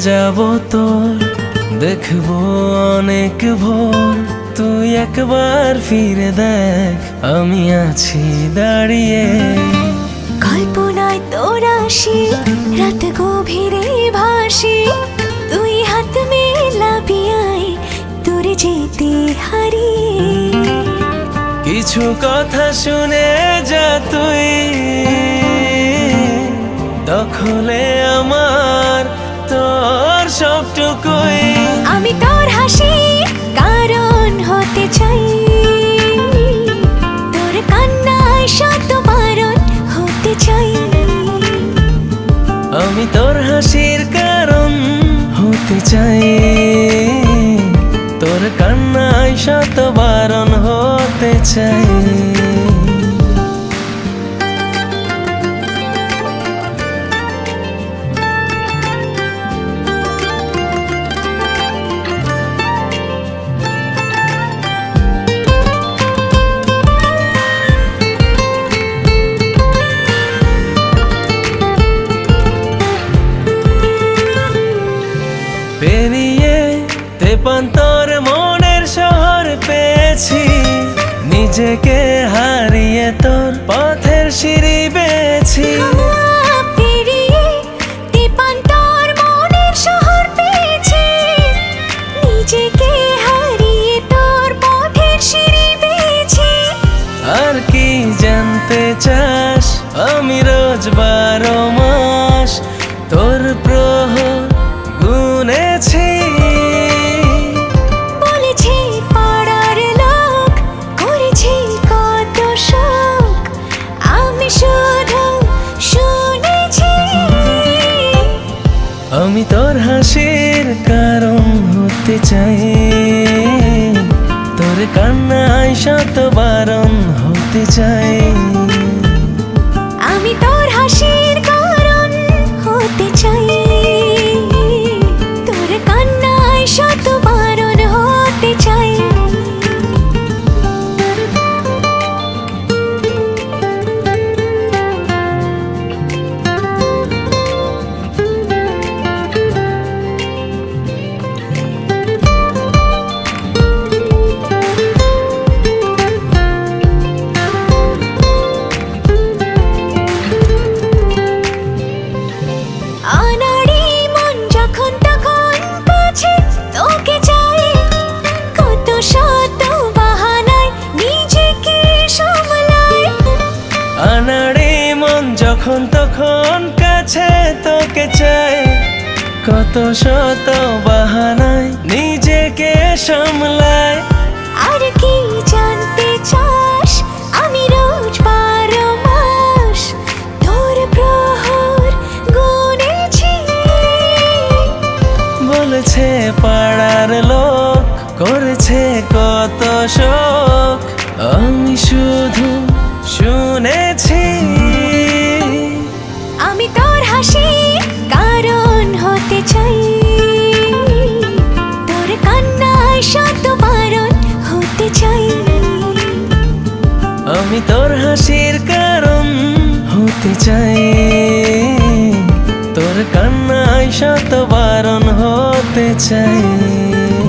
যাব তোর দেখব অনেক ভোর। তুই একবার ফিরে দেখ আমি আছি দাঁড়িয়ে। কল্পনায় তোর আসি রাত গভীরে ভাসি। তুই হাত মেলাবি আয় তোর যেতে হারিয়ে। কিছু কথা শুনে যা তুই দখলে আমার আমি তোর হাসির কারণ হতে চাই। তোর কান্নায় শত বারণ হতে চাই। তেপান্তর মনের শহর পেয়েছি। নিজেকে হারিয়ে তোর পথের সিঁড়ি সিঁড়ি আর কি জানতে চাস? আমি রোজ বারো মাস তোর প্রহ গুনেছি। আমি তোর হাসির কারণ হতে চাই। তোর কান্নায় শত বারণ হতে চাই। যখন তখন কাছে তোকে চাই কত শত বাহানায় নিজেকে সামলায়। আর কি জানতে চাস? আমি রোজ বারো মাস তোর প্রহর গুনেছি বলেছে পাড়ার লোক করেছে কত শোক। আমি শুধু শুনেছি। শত বারণ হতে চাই।